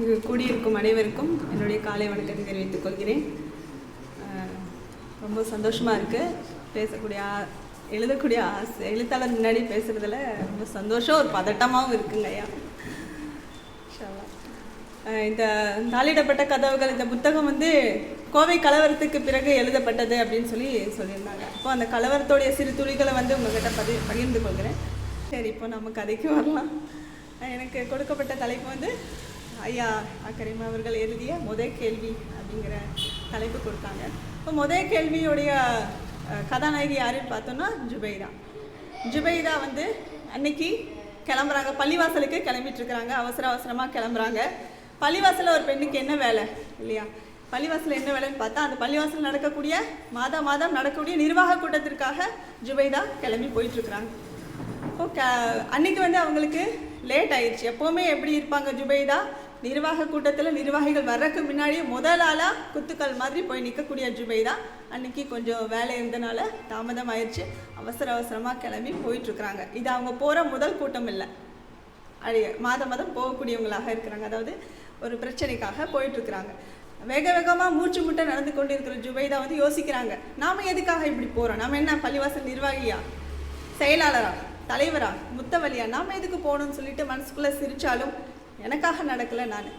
இங்கு கூடியிருக்கும் அனைவருக்கும் என்னுடைய காலை வணக்கத்தை தெரிவித்துக் கொள்கிறேன். ரொம்ப சந்தோஷமாக இருக்குது பேசக்கூடிய எழுதக்கூடிய ஆசை எழுத்தாளர் முன்னாடி பேசுகிறதுல ரொம்ப சந்தோஷம் ஒரு பதட்டமாகவும் இருக்குங்க ஐயா. இந்த தாளிடப்பட்ட கதவுகள் இந்த புத்தகம் வந்து கோவை கலவரத்துக்கு பிறகு எழுதப்பட்டது அப்படின்னு சொல்லி சொல்லியிருந்தாங்க. அப்போ அந்த கலவரத்தோடைய சிறு துளிகளை வந்து உங்ககிட்ட பதி பகிர்ந்து கொள்கிறேன். சரி இப்போ நம்ம கதைக்கு வரலாம். எனக்கு கொடுக்கப்பட்ட தலைப்பு வந்து ஐயா அக்கரிமா அவர்கள் எழுதிய முதல் கேள்வி அப்படிங்கிற தலைப்பு கொடுத்தாங்க. இப்போ முதல் கேள்வியுடைய கதாநாயகி யாருன்னு பார்த்தோன்னா ஜுபைதா. ஜுபைதா வந்து அன்னைக்கு கிளம்புறாங்க. பள்ளிவாசலுக்கு கிளம்பிட்டுருக்குறாங்க. அவசர அவசரமாக கிளம்புறாங்க. பள்ளிவாசலில் ஒரு பெண்ணுக்கு என்ன வேலை இல்லையா? பள்ளிவாசலில் என்ன வேலைன்னு பார்த்தா அந்த பள்ளிவாசல் நடக்கக்கூடிய மாதா மாதம் நடக்கக்கூடிய நிர்வாக கூட்டத்திற்காக ஜுபைதா கிளம்பி போயிட்டுருக்குறாங்க. இப்போ க அன்னைக்கு வந்து அவங்களுக்கு லேட் ஆயிடுச்சு எப்போவுமே எப்படி இருப்பாங்க ஜுபைதா? நிர்வாக கூட்டத்தில் நிர்வாகிகள் வர்றதுக்கு முன்னாடியே முதல் ஆளாக குத்துக்கள் மாதிரி போய் நிற்கக்கூடிய ஜுபை தான். அன்னைக்கு கொஞ்சம் வேலை இருந்தனால தாமதம் ஆயிடுச்சு அவசர அவசரமாக கிளம்பி போயிட்டுருக்குறாங்க இது அவங்க போகிற முதல் கூட்டம் இல்லை. அழிய மாதம் மாதம் போகக்கூடியவங்களாக இருக்கிறாங்க. அதாவது ஒரு பிரச்சனைக்காக போயிட்டுருக்குறாங்க வேக வேகமாக மூச்சு முட்டை நடந்து கொண்டு இருக்கிற ஜுபைதா வந்து யோசிக்கிறாங்க. நாம் எதுக்காக இப்படி போகிறோம் நம்ம என்ன பள்ளிவாசல் நிர்வாகியா? செயலாளரா? தலைவரா? முத்தவழியா? நாம் எதுக்கு போகணும்னு சொல்லிட்டு மனசுக்குள்ளே சிரித்தாலும் எனக்காக நடக்கலை நான்.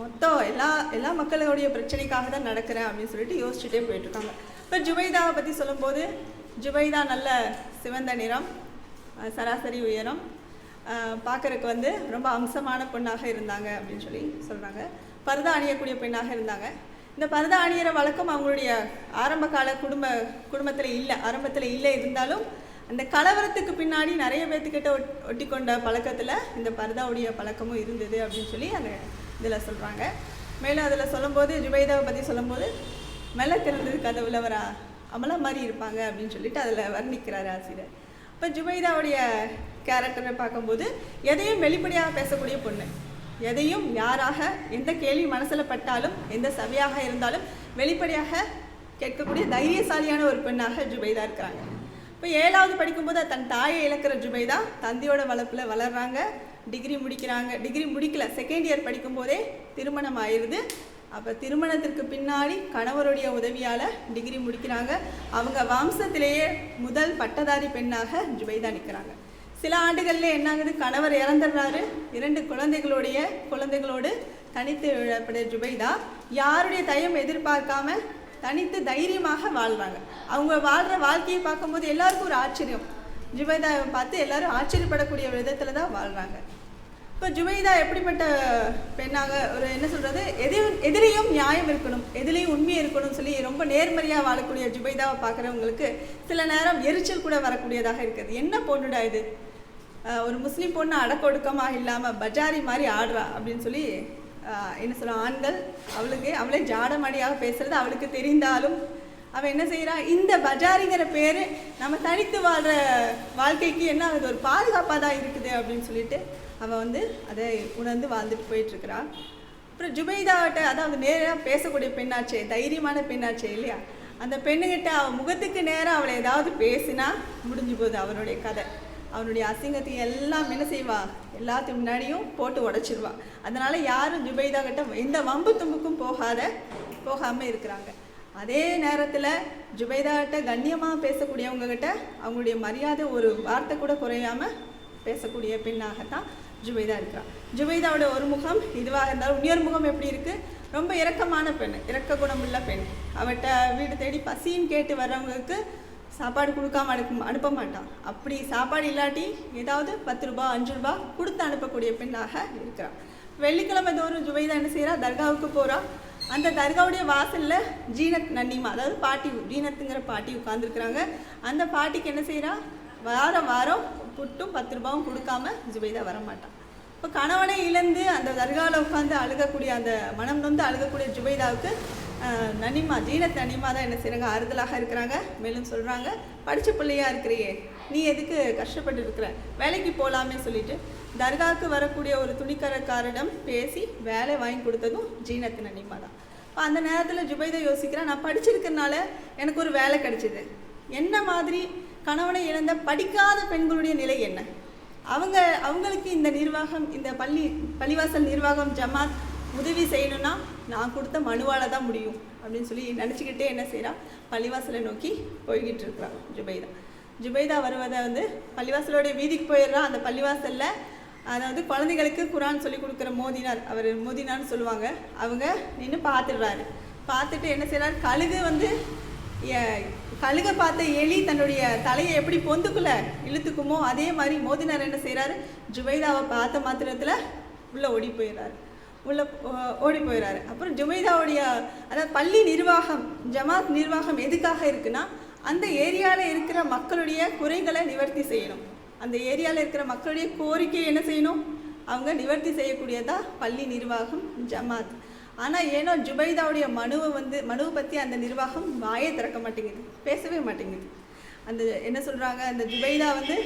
மொத்தம் எல்லா எல்லா மக்களுடைய பிரச்சனைக்காக தான் நடக்கிறேன் அப்படின்னு சொல்லிட்டு யோசிச்சுட்டே போயிட்டுருக்காங்க. இப்போ ஜுபைதாவை பற்றி சொல்லும்போது ஜுபைதா நல்ல சிவந்த நிறம் சராசரி உயரம் பார்க்குறக்கு வந்து ரொம்ப அம்சமான பெண்ணாக இருந்தாங்க அப்படின்னு சொல்லி சொல்கிறாங்க பரதா அணியக்கூடிய பெண்ணாக இருந்தாங்க. இந்த பரதா அணியிற வழக்கம் அவங்களுடைய ஆரம்ப கால குடும்ப குடும்பத்தில் இல்லை ஆரம்பத்தில் இல்லை இருந்தாலும் அந்த கலவரத்துக்கு பின்னாடி நிறைய பேர்த்துக்கிட்ட ஒட் ஒட்டி கொண்ட பழக்கத்தில் இந்த பரதாவுடைய பழக்கமும் இருந்தது அப்படின்னு சொல்லி அந்த இதில் சொல்கிறாங்க மேலும் அதில் சொல்லும்போது ஜுபைதாவை பற்றி சொல்லும்போது மெல்ல திறந்தது கதவுல வர அமலா மாதிரி இருப்பாங்க அப்படின்னு சொல்லிட்டு அதில் வர்ணிக்கிறார் ஆசிரியர். இப்போ ஜுபைதாவுடைய கேரக்டரை பார்க்கும்போது எதையும் வெளிப்படையாக பேசக்கூடிய பொண்ணு. எதையும் யாராக எந்த கேள்வி மனசில் பட்டாலும் எந்த சபையாக இருந்தாலும் வெளிப்படையாக கேட்கக்கூடிய தைரியசாலியான ஒரு பெண்ணாக ஜுபைதா இருக்கிறாங்க. இப்போ ஏழாவது படிக்கும்போது தன் தாயை இழக்கிற ஜுபைதா தந்தையோட வளர்ப்பில் வளர்கிறாங்க டிகிரி முடிக்கிறாங்க. டிகிரி முடிக்கல. செகண்ட் இயர் படிக்கும்போதே திருமணம் ஆயிடுது அப்போ திருமணத்திற்கு பின்னாடி கணவருடைய உதவியால் டிகிரி முடிக்கிறாங்க. அவங்க வம்சத்திலேயே முதல் பட்டதாரி பெண்ணாக ஜுபைதா நிற்கிறாங்க சில ஆண்டுகளில் என்ன ஆகுது கணவர் இறந்துடுறாரு. இரண்டு குழந்தைகளுடைய குழந்தைகளோடு தனித்து விழப்பட ஜுபைதா யாருடைய தயம் எதிர்பார்க்காம தனித்து தைரியமாக வாழ்கிறாங்க அவங்க வாழ்கிற வாழ்க்கையை பார்க்கும்போது எல்லாருக்கும் ஒரு ஆச்சரியம். ஜுபைதாவை பார்த்து எல்லாரும் ஆச்சரியப்படக்கூடிய விதத்தில் தான் வாழ்கிறாங்க இப்போ ஜுபைதா எப்படிப்பட்ட பெண்ணாக ஒரு என்ன சொல்கிறது எதையும் எதிலையும் நியாயம் இருக்கணும் எதிலையும் உண்மை இருக்கணும்னு சொல்லி ரொம்ப நேர்மறையாக வாழக்கூடிய ஜுபைதாவை பார்க்குறவங்களுக்கு சில நேரம் எரிச்சல் கூட வரக்கூடியதாக இருக்குது. என்ன பொண்ணுடா இது? ஒரு முஸ்லீம் பொண்ணு அடக்கொடுக்கமாக இல்லாமல் பஜாரி மாதிரி ஆடுறா அப்படின்னு சொல்லி என்ன சொல்ல ஆண்கள் அவளுக்கு அவளே ஜாடமடியாக பேசுறது அவளுக்கு தெரிந்தாலும் அவள் என்ன செய்கிறா இந்த பஜாரிங்கிற பேர் நம்ம தனித்து வாழ்கிற வாழ்க்கைக்கு என்ன ஆகுது? ஒரு பாதுகாப்பாக தான் இருக்குது அப்படின்னு சொல்லிட்டு அவள் வந்து அதை உணர்ந்து வாழ்ந்துட்டு போயிட்டுருக்கிறா. அப்புறம் ஜுபைதாவிட்ட அதாவது நேராக பேசக்கூடிய பெண்ணாச்சே தைரியமான பெண்ணாச்சே இல்லையா? அந்த பெண்ணுகிட்ட அவள் முகத்துக்கு நேராக அவளை ஏதாவது பேசினா முடிஞ்சு போகுது அவனுடைய கதை. அவனுடைய அசிங்கத்தையும் எல்லாம் என்ன செய்வா? எல்லாத்துக்கு முன்னாடியும் போட்டு உடச்சிருவா. அதனால யாரும் ஜுபைதா கிட்ட எந்த வம்பு தும்புக்கும் போகாத போகாமல் இருக்கிறாங்க. அதே நேரத்தில் ஜுபைதாகிட்ட கண்ணியமாக பேசக்கூடியவங்க கிட்ட அவங்களுடைய மரியாதை ஒரு வார்த்தை கூட குறையாம பேசக்கூடிய பெண்ணாகத்தான் ஜுபைதா இருக்கிறான் ஜுபைதாவோட ஒரு முகம் இதுவாக இருந்தாலும் இன்னொரு முகம் எப்படி இருக்குது ரொம்ப இரக்கமான பெண் இரக்க குணமுள்ள பெண். அவட்ட வீடு தேடி பசின்னு கேட்டு வர்றவங்களுக்கு சாப்பாடு கொடுக்காம அனுப்ப அனுப்ப மாட்டான். அப்படி சாப்பாடு இல்லாட்டி ஏதாவது பத்து ரூபா அஞ்சு ரூபா கொடுத்து அனுப்பக்கூடிய பெண்ணாக இருக்கிறான். வெள்ளிக்கிழமை தோறும் ஜுபைதா என்ன செய்கிறா தர்காவுக்கு போகிறா அந்த தர்காவுடைய வாசலில் ஜீனத் நன்னிமா அதாவது பாட்டி ஜீனத்துங்கிற பாட்டி உட்காந்துருக்குறாங்க அந்த பாட்டிக்கு என்ன செய்கிறா வாரம் வாரம் புட்டும் பத்து ரூபாவும் கொடுக்காம ஜுபைதா வரமாட்டான் இப்போ கணவனை இழந்து அந்த தர்காவில் உட்காந்து அழுகக்கூடிய அந்த மனம் நொந்து அழுகக்கூடிய ஜுபைதாவுக்கு நனிமா ஜீன தனிமா தான் என்ன செய்கிறாங்க ஆறுதலாக இருக்கிறாங்க. மேலும் சொல்கிறாங்க படித்த பிள்ளையா இருக்கிறியே நீ எதுக்கு கஷ்டப்பட்டு இருக்கிற வேலைக்கு போகலாமே சொல்லிட்டு தர்காவுக்கு வரக்கூடிய ஒரு துணிக்கரக்காரிடம் பேசி வேலை வாங்கி கொடுத்ததும் ஜீனத்து நனிமா தான். இப்போ அந்த நேரத்தில் ஜுபைதா யோசிக்கிறேன் நான் படிச்சிருக்கிறனால எனக்கு ஒரு வேலை கிடைச்சிது. என்ன மாதிரி கணவனை இழந்த படிக்காத பெண்களுடைய நிலை என்ன? அவங்க அவங்களுக்கு இந்த நிர்வாகம் இந்த பள்ளி பள்ளிவாசல் நிர்வாகம் ஜமாத் உதவி செய்யணும்னா நான் கொடுத்த மனுவால் தான் முடியும் அப்படின்னு சொல்லி நினச்சிக்கிட்டே என்ன செய்கிறான் பள்ளிவாசலை நோக்கி போய்கிட்டு இருக்கிறான் ஜுபைதா. ஜுபைதா வருவதை வந்து பள்ளிவாசலோடைய வீதிக்கு போயிடுறான் அந்த பள்ளிவாசலில் அதாவது குழந்தைகளுக்கு குரான் சொல்லி கொடுக்குற மோதினார். அவர் மோதினார்னு சொல்லுவாங்க. அவங்க நின்று பார்த்துடுறாரு. பார்த்துட்டு என்ன செய்கிறார் கழுகு வந்து கழுக கழுகை பார்த்த எலி தன்னுடைய தலையை எப்படி பொந்துக்குள்ள இழுத்துக்குமோ அதே மாதிரி மோதினார் என்ன செய்கிறாரு ஜுபைதாவை பார்த்த மாத்திரத்தில் உள்ளே ஓடி போயிடுறாரு. உள்ளே ஓ- ஓடி போயிடுறாரு அப்புறம் ஜுமைதாவுடைய அதாவது பள்ளி நிர்வாகம் ஜமாத் நிர்வாகம் எதுக்காக இருக்குன்னா அந்த ஏரியாவில் இருக்கிற மக்களுடைய குறைகளை நிவர்த்தி செய்யணும். அந்த ஏரியாவில் இருக்கிற மக்களுடைய கோரிக்கையை என்ன செய்யணும்? அவங்க நிவர்த்தி செய்யக்கூடியதா? பள்ளி நிர்வாகம் ஜமாத். ஆனால் ஏனோ ஜுபைதாவுடைய மனுவை வந்து மனுவை பற்றி அந்த நிர்வாகம் வாயே திறக்க மாட்டேங்குது. பேசவே மாட்டேங்குது. அந்த என்ன சொல்கிறாங்க அந்த ஜுபைதா வந்து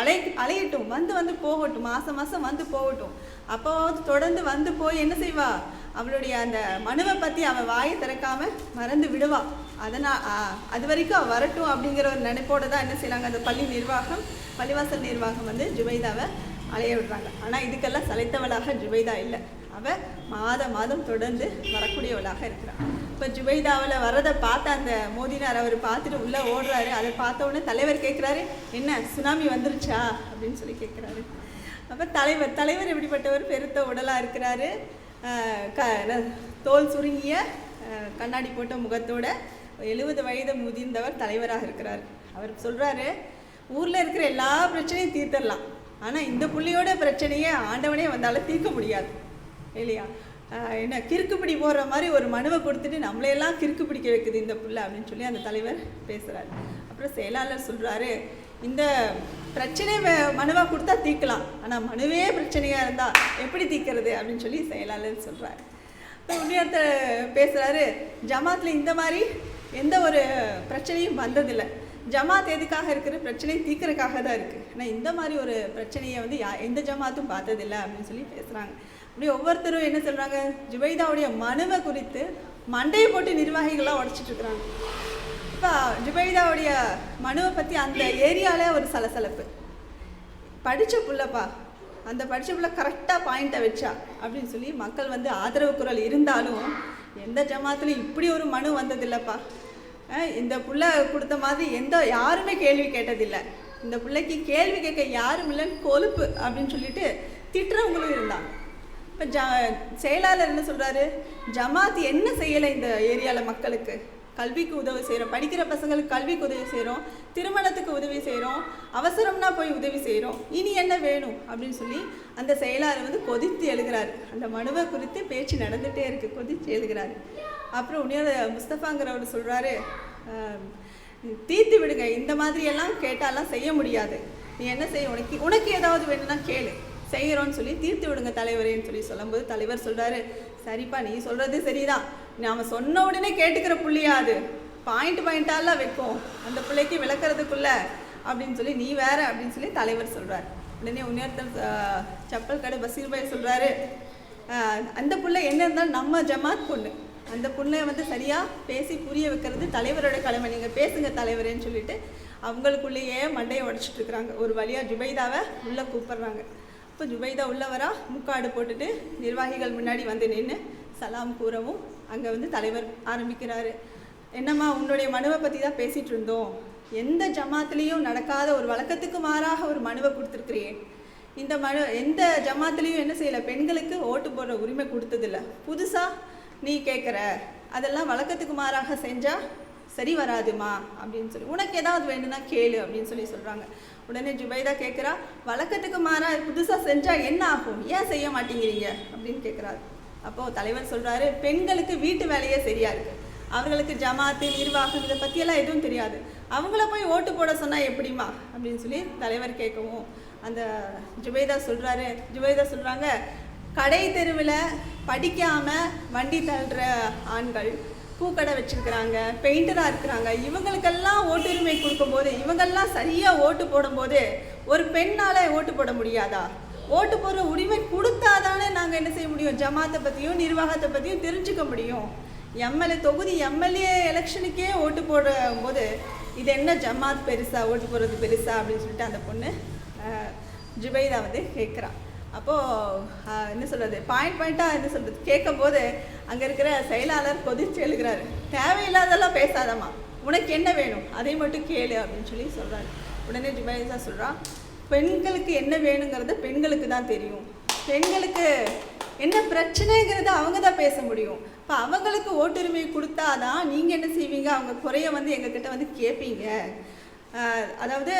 அலை அலையட்டும் வந்து வந்து போகட்டும் மாதம் மாதம் வந்து போகட்டும். அப்போவாவது தொடர்ந்து வந்து போய் என்ன செய்வா? அவளுடைய அந்த மனுவை பற்றி அவன் வாயை திறக்காம மறந்து விடுவா. அதனால் அது வரைக்கும் அவள் வரட்டும் அப்படிங்கிற ஒரு நினைப்போடு தான் என்ன செய்கிறாங்க அந்த பள்ளி நிர்வாகம் பள்ளிவாசல் நிர்வாகம் வந்து ஜுபைதாவை அலைய விடுறாங்க. ஆனால் இதுக்கெல்லாம் சளைத்தவளாக ஜுபைதா இல்லை. அவள் மாதம் மாதம் தொடர்ந்து வரக்கூடியவளாக இருக்கிறாள் இப்போ ஜுபைதாவில் வர்றதை பார்த்த அந்த மோதினார் அவர் பார்த்துட்டு உள்ளே ஓடுறாரு. அதை பார்த்த உடனே தலைவர் கேட்குறாரு என்ன சுனாமி வந்துருச்சா? அப்படின்னு சொல்லி கேட்குறாரு அப்போ தலைவர் தலைவர் எப்படிப்பட்டவர்? பெருத்த உடலாக இருக்கிறாரு. க தோல் சுருங்கிய கண்ணாடி போட்ட முகத்தோட எழுபது வயது முதிர்ந்தவர் தலைவராக இருக்கிறார். அவர் சொல்கிறாரு ஊரில் இருக்கிற எல்லா பிரச்சனையும் தீர்த்தரலாம். ஆனால் இந்த புள்ளியோட பிரச்சனையை ஆண்டவனே வந்தாலும் தீர்க்க முடியாது. இல்லையா? என்ன கிறுக்கு பிடி போடுற மாதிரி ஒரு மனுவை கொடுத்துட்டு நம்மளையெல்லாம் கிறுக்கு பிடிக்க வைக்குது இந்த புள்ள அப்படின்னு சொல்லி அந்த தலைவர் பேசுகிறாரு அப்புறம் செயலாளர் சொல்கிறாரு இந்த பிரச்சனை மனுவாக கொடுத்தா தீர்க்கலாம் ஆனால் மனுவே பிரச்சனையாக இருந்தால் எப்படி தீர்க்கிறது அப்படின்னு சொல்லி செயலாளர் சொல்கிறாரு இப்போ இன்னொருத்தர் பேசுகிறாரு ஜமாத்தில் இந்த மாதிரி எந்த ஒரு பிரச்சனையும் வந்ததில்லை. ஜமாத் எதுக்காக இருக்கிற பிரச்சனை தீர்க்கறதுக்காக தான் இருக்குது ஆனால் இந்த மாதிரி ஒரு பிரச்சனையை வந்து யா எந்த ஜமாத்தும் பார்த்ததில்லை அப்படின்னு சொல்லி பேசுகிறாங்க அப்படி ஒவ்வொருத்தரும் என்ன சொல்கிறாங்க ஜுபைதாவுடைய மனுவை குறித்து மண்டையை போட்டு நிர்வாகிகள்லாம் உடச்சிட்ருக்குறாங்க இப்போ ஜுபைதாவுடைய மனுவை பற்றி அந்த ஏரியாவில் ஒரு சலசலப்பு. படித்த புள்ளப்பா அந்த படித்த புள்ள கரெக்டாக பாயிண்ட்டை வச்சா அப்படின்னு சொல்லி மக்கள் வந்து ஆதரவு குரல் இருந்தாலும் எந்த ஜமாத்துலையும் இப்படி ஒரு மனு வந்ததில்லைப்பா. இந்த புள்ள கொடுத்த மாதிரி எந்த யாருமே கேள்வி கேட்டதில்லை. இந்த பிள்ளைக்கு கேள்வி கேட்க யாரும் இல்லைன்னு கொழுப்பு அப்படின்னு சொல்லிட்டு திட்டுறவங்களும் இருந்தாங்க. இப்போ ஜ செயலாளர் என்ன சொல்கிறாரு ஜமாத் என்ன செய்யலை இந்த ஏரியாவில் மக்களுக்கு? கல்விக்கு உதவி செய்கிறோம் படிக்கிற பசங்களுக்கு கல்விக்கு உதவி செய்கிறோம் திருமணத்துக்கு உதவி செய்கிறோம் அவசரம்னா போய் உதவி செய்கிறோம் இனி என்ன வேணும்? அப்படின்னு சொல்லி அந்த செயலாளர் வந்து கொதித்து எழுகிறார் அந்த மனுவை குறித்து பேச்சு நடந்துகிட்டே இருக்குது கொதித்து எழுகிறாரு அப்புறம் உன்னையோட முஸ்தபாங்கிறவர் சொல்கிறாரு தீர்த்து விடுங்க. இந்த மாதிரியெல்லாம் கேட்டாலாம் செய்ய முடியாது. நீ என்ன செய்ய? உனக்கு உனக்கு ஏதாவது வேணும்னா கேளு. செய்கிறோன்னு சொல்லி தீர்த்து விடுங்க தலைவரேன்னு சொல்லி சொல்லும்போது தலைவர் சொல்கிறாரு சரிப்பா நீ சொல்கிறது சரிதான். நாம் சொன்ன உடனே கேட்டுக்கிற புள்ளியா அது? பாயிண்ட் பாயிண்ட்டாலாம் வைக்கும். அந்த பிள்ளைக்கு விளக்குறதுக்குள்ள அப்படின்னு சொல்லி நீ வேற அப்படின்னு சொல்லி தலைவர் சொல்கிறார் உடனே இன்னொருத்தர் செப்பல் கடை பசீர் பாய் சொல்கிறாரு அந்த பிள்ளை என்ன இருந்தாலும் நம்ம ஜமாத் பொண்ணு. அந்த பொண்ணை வந்து சரியாக பேசி புரிய வைக்கிறது தலைவரோட கடமை. நீங்கள் பேசுங்க தலைவரேன்னு சொல்லிட்டு அவங்களுக்குள்ளேயே மண்டையை உடச்சிட்டு இருக்கிறாங்க. ஒரு வழியாக ஜுபைதாவை உள்ளே கூப்பிட்றாங்க. இப்போ ஜுபைதா உள்ளவரா முக்காடு போட்டுட்டு நிர்வாகிகள் முன்னாடி வந்து நின்று சலாம் கூறவும் அங்கே வந்து தலைவர் ஆரம்பிக்கிறாரு. என்னம்மா உன்னுடைய மனுவை பற்றி தான் பேசிகிட்டு இருந்தோம். எந்த ஜமாத்துலேயும் நடக்காத ஒரு வழக்கத்துக்கு மாறாக ஒரு மனுவை கொடுத்துருக்குறியே இந்த மனு எந்த ஜமாத்துலேயும் என்ன செய்யலை? பெண்களுக்கு ஓட்டு போடுற உரிமை கொடுத்ததில்ல. புதுசாக நீ கேட்குற அதெல்லாம் வழக்கத்துக்கு மாறாக செஞ்சால் சரி வராதுமா அப்படின்னு சொல்லி உனக்கு ஏதாவது வேணும்னா கேளு அப்படின்னு சொல்லி சொல்கிறாங்க உடனே ஜுபைதா கேட்குறா வழக்கத்துக்கு மாறா புதுசாக செஞ்சால் என்ன ஆகும்? ஏன் செய்ய மாட்டேங்கிறீங்க? அப்படின்னு கேட்குறாரு அப்போது தலைவர் சொல்கிறாரு பெண்களுக்கு வீட்டு வேலையே சரியாக இருக்குது அவர்களுக்கு ஜமாத்து நிர்வாகம் இதை பற்றியெல்லாம் எதுவும் தெரியாது. அவங்கள போய் ஓட்டு போட சொன்னால் எப்படிம்மா? அப்படின்னு சொல்லி தலைவர் கேட்கவும் அந்த ஜுபைதா சொல்கிறாரு ஜுபைதா சொல்கிறாங்க கடை தெருவில் படிக்காமல் வண்டி தள்ளுற ஆண்கள் பூக்கடை வச்சுருக்கிறாங்க பெயிண்டராக இருக்கிறாங்க. இவங்களுக்கெல்லாம் ஓட்டுரிமை கொடுக்கும்போது இவங்கெல்லாம் சரியாக ஓட்டு போடும்போது ஒரு பெண்ணால் ஓட்டு போட முடியாதா? ஓட்டு போடுற உரிமை கொடுத்தாதானே நாங்கள் என்ன செய்ய முடியும்? ஜமாத்தை பற்றியும் நிர்வாகத்தை பற்றியும் தெரிஞ்சுக்க முடியும். எம்எல்ஏ தொகுதி எம்எல்ஏ எலெக்ஷனுக்கே ஓட்டு போடும்போது இது என்ன ஜமாத் பெருசா ஓட்டு போடுறது பெருசா அப்படின்னு சொல்லிட்டு அந்த பொண்ணு ஜுபைதா வந்து கேட்குறான் அப்போது என்ன சொல்கிறது பாயிண்ட் பாயிண்ட்டாக என்ன சொல்கிறது கேட்கும்போது அங்கே இருக்கிற செயலாளர் கொதிச்சு எழுகிறாரு. தேவையில்லாதெல்லாம் பேசாதம்மா. உனக்கு என்ன வேணும்? அதை மட்டும் கேளு அப்படின்னு சொல்லி சொல்கிறாரு உடனே ஜுபைதா சொல்கிறான் பெண்களுக்கு என்ன வேணுங்கிறது பெண்களுக்கு தான் தெரியும். பெண்களுக்கு என்ன பிரச்சனைங்கிறது அவங்க தான் பேச முடியும். இப்போ அவங்களுக்கு ஓட்டுரிமை கொடுத்தா தான் நீங்கள் என்ன செய்வீங்க? அவங்க குறைய வந்து எங்ககிட்ட வந்து கேட்பீங்க அதாவது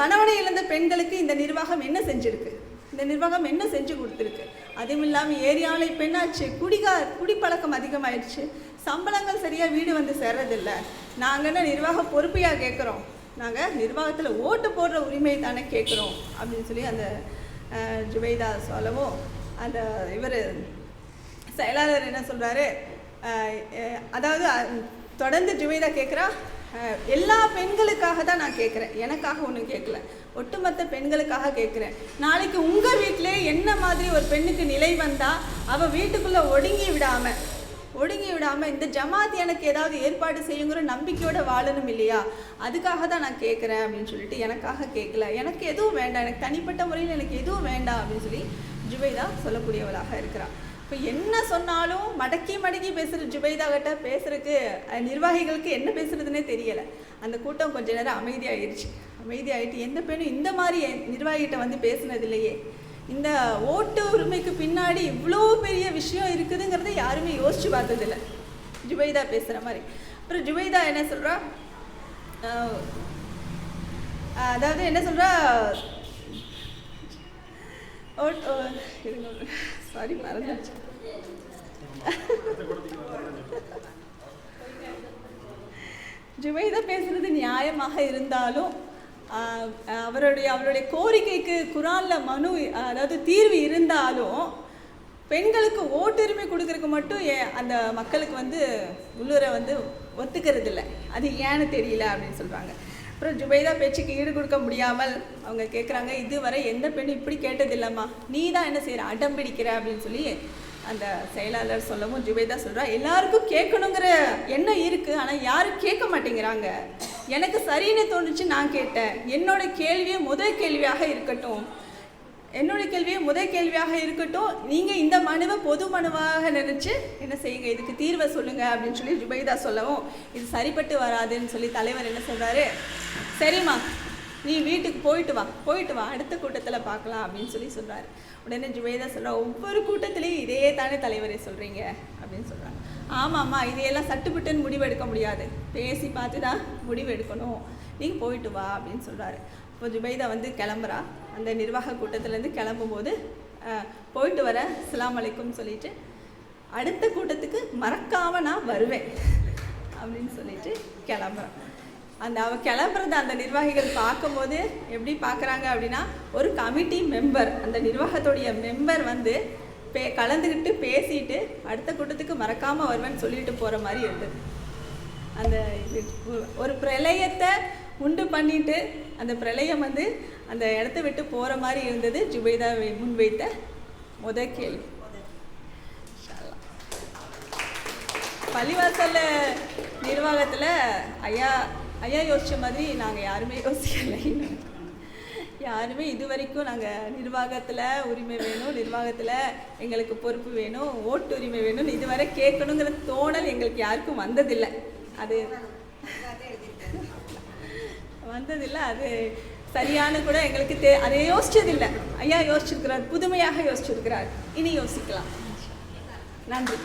கணவனை இழந்த பெண்களுக்கு இந்த நிர்வாகம் என்ன செஞ்சுருக்கு? இந்த நிர்வாகம் என்ன செஞ்சு கொடுத்துருக்கு? அதுவும் இல்லாமல் ஏரியாவில் இப்போ என்னாச்சு? குடிகா குடிப்பழக்கம் அதிகமாயிடுச்சு. சம்பளங்கள் சரியாக வீடு வந்து சேர்றதில்ல. நாங்கள் என்ன நிர்வாக பொறுப்பையாக கேட்குறோம் நாங்கள் நிர்வாகத்தில் ஓட்டு போடுற உரிமை தானே கேட்குறோம் அப்படின்னு சொல்லி அந்த ஜுபைதா சொல்லவும் அந்த இவர் செயலாளர் என்ன சொல்கிறாரு அதாவது தொடர்ந்து ஜுவைதா கேட்குறா எல்லா பெண்களுக்காக தான் நான் கேட்குறேன் எனக்காக ஒன்றும் கேட்கல ஒட்டுமொத்த பெண்களுக்காக கேட்குறேன் நாளைக்கு உங்கள் வீட்டிலே என்ன மாதிரி ஒரு பெண்ணுக்கு நிலை வந்தால் அவள் வீட்டுக்குள்ளே ஒடுங்கி விடாமல் ஒடுங்கி விடாமல் இந்த ஜமாத் எனக்கு ஏதாவது ஏற்பாடு செய்யுங்கிற நம்பிக்கையோட வாழணும் இல்லையா? அதுக்காக தான் நான் கேட்குறேன் அப்படின்னு சொல்லிட்டு எனக்காக கேட்கல எனக்கு எதுவும் வேண்டாம். எனக்கு தனிப்பட்ட முறையில் எனக்கு எதுவும் வேண்டாம் அப்படின்னு சொல்லி ஜுபைதா சொல்லக்கூடியவளாக இருக்கிறாள். இப்போ என்ன சொன்னாலும் மடக்கி மடக்கி பேசுகிற ஜுபைதா கிட்ட பேசுறதுக்கு நிர்வாகிகளுக்கு என்ன பேசுறதுன்னே தெரியலை. அந்த கூட்டம் கொஞ்ச நேரம் அமைதியாகிடுச்சு அமைதியாகிட்டு எந்த பெண்ணும் இந்த மாதிரி என் நிர்வாகிகிட்ட வந்து பேசுனது இல்லையே இந்த ஓட்டு உரிமைக்கு பின்னாடி இவ்வளோ பெரிய விஷயம் இருக்குதுங்கிறத யாருமே யோசிச்சு பார்த்ததில்ல. ஜுபைதா பேசுகிற மாதிரி. அப்புறம் ஜுபைதா என்ன சொல்கிறா அதாவது என்ன சொல்கிறா சாரி மறந்துச்சு ஜுபைதா பேசுறது நியாயமாக இருந்தாலும் அவருடைய அவருடைய கோரிக்கைக்கு குரான்ல மனு அதாவது தீர்வு இருந்தாலும் பெண்களுக்கு ஓட்டுரிமை கொடுக்கறதுக்கு மட்டும் ஏன் அந்த மக்களுக்கு வந்து உள்ளூரை வந்து ஒத்துக்கிறது இல்லை அது ஏன்னு தெரியல அப்படின்னு சொல்கிறாங்க அப்புறம் ஜுபைதா பேச்சுக்கு ஈடு கொடுக்க முடியாமல் அவங்க கேட்குறாங்க இதுவரை எந்த பெண்ணும் இப்படி கேட்டதில்லம்மா. நீ தான் என்ன செய்கிற அடம் பிடிக்கிற? அப்படின்னு சொல்லி அந்த செயலாளர் சொல்லவும் ஜுபைதா சொல்கிறா எல்லாருக்கும் கேட்கணுங்கிற எண்ணம் இருக்குது ஆனால் யாரும் கேட்க மாட்டேங்கிறாங்க. எனக்கு சரின்னு தோணுச்சு நான் கேட்டேன். என்னோட கேள்வியே முதல் கேள்வியாக இருக்கட்டும். என்னோட கேள்வியே முதல் கேள்வியாக இருக்கட்டும். நீங்கள் இந்த மனுவை பொது மனுவாக நினச்சி என்ன செய்யுங்க இதுக்கு தீர்வை சொல்லுங்கள் அப்படின்னு சொல்லி ஜுபைதா சொல்லவும் இது சரிப்பட்டு வராதுன்னு சொல்லி தலைவர் என்ன சொல்கிறாரு சரிம்மா நீ வீட்டுக்கு போயிட்டு வா போயிட்டு வா அடுத்த கூட்டத்தில் பார்க்கலாம் அப்படின்னு சொல்லி சொல்கிறாரு உடனே ஜுபைதா சொல்கிறா ஒவ்வொரு கூட்டத்திலையும் இதே தானே தலைவரே சொல்கிறீங்க அப்படின்னு சொல்கிறாங்க ஆமாம்மா இதையெல்லாம் சட்டுப்புட்டுன்னு முடிவெடுக்க முடியாது. பேசி பார்த்து தான் முடிவெடுக்கணும். நீங்கள் போயிட்டு வா அப்படின்னு சொல்கிறாரு இப்போ ஜுபைதா வந்து கிளம்புறா. அந்த நிர்வாக கூட்டத்துலேருந்து கிளம்பும்போது போயிட்டு வர அஸ்ஸலாமு அலைக்கும் சொல்லிட்டு அடுத்த கூட்டத்துக்கு மறக்காமல் நான் வருவேன் அப்படின்னு சொல்லிட்டு கிளம்புறேன் அந்த அவள் கிளம்புறத அந்த நிர்வாகிகள் பார்க்கும்போது எப்படி பார்க்குறாங்க அப்படின்னா ஒரு கமிட்டி மெம்பர் அந்த நிர்வாகத்துடைய மெம்பர் வந்து பே கலந்துக்கிட்டு பேசிட்டு அடுத்த கூட்டத்துக்கு மறக்காமல் வருவேன்னு சொல்லிட்டு போகிற மாதிரி இருந்தது அந்த இது ஒரு பிரளயத்தை உண்டு பண்ணிட்டு அந்த பிரளயம் வந்து அந்த இடத்த விட்டு போகிற மாதிரி இருந்தது ஜுபைதா முன்வைத்த முத கேள்வி. இன்ஷா நிர்வாகத்தில் ஐயா ஐயா யோசிச்ச மாதிரி நாங்கள் யாருமே யோசிக்கலை. யாருமே இது வரைக்கும் நாங்கள் நிர்வாகத்தில் உரிமை வேணும் நிர்வாகத்தில் எங்களுக்கு பொறுப்பு வேணும் ஓட்டு உரிமை வேணும்னு இதுவரை கேட்கணுங்கிற தோணல் எங்களுக்கு யாருக்கும் வந்ததில்லை. அது வந்ததில்லை அது சரியான கூட எங்களுக்கு தே அதை யோசிச்சதில்லை. ஐயா யோசிச்சிருக்கிறார் புதுமையாக யோசிச்சிருக்கிறார். இனி யோசிக்கலாம். நன்றி.